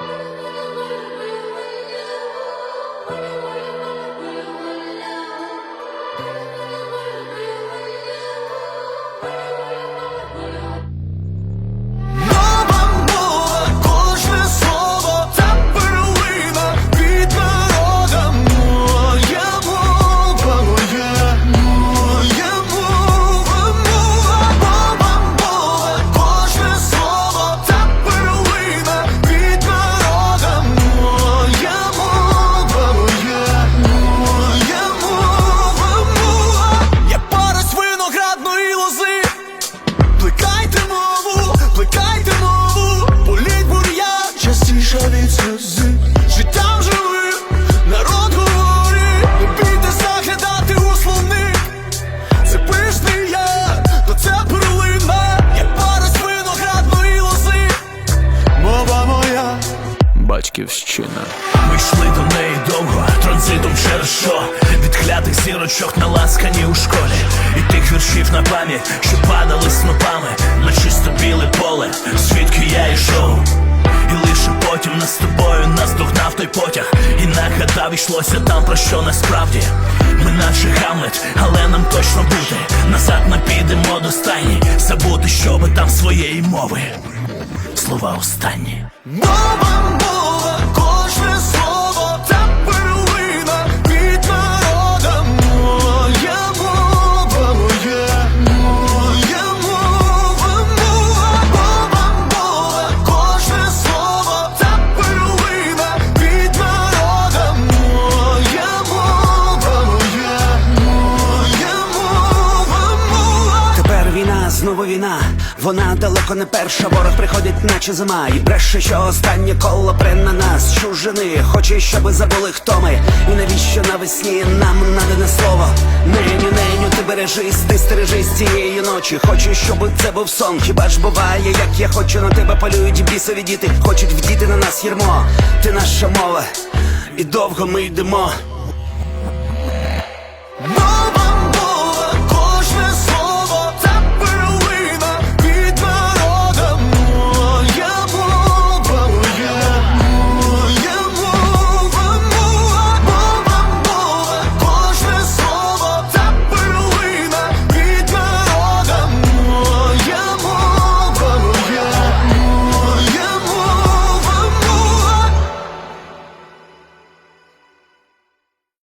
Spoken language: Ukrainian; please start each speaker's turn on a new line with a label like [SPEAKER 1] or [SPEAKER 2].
[SPEAKER 1] Thank you. Батьківщина.
[SPEAKER 2] Ми йшли до неї довго, транзитом через що? Від клятих зірочок наласкані у школі. І тих віршів на пам'ять, що падали снопами. На чисто біле поле, звідки я йшов? І лише потім нас з тобою наздогнав той потяг. І нагадав, йшлося там про що насправді. Ми наче Гамлет, але нам точно бути. Назад ми підемо до стайні Забути, щоби там своєї мови. Слова останні.
[SPEAKER 1] Нова мова,
[SPEAKER 3] Вона далеко не перша, ворог приходить, наче зима. І бреше, що останнє коло пре на нас чужини. Хоче, щоби забули, хто ми. І навіщо навесні нам надане слово. Неню, неню, ти бережись, ти стережись цієї ночі. Хочу, щоб це був сон. Хіба ж буває, як я хочу на тебе полюють бісові діти. Хочуть вдіти на нас ярмо. Ти наша мова, і довго ми йдемо.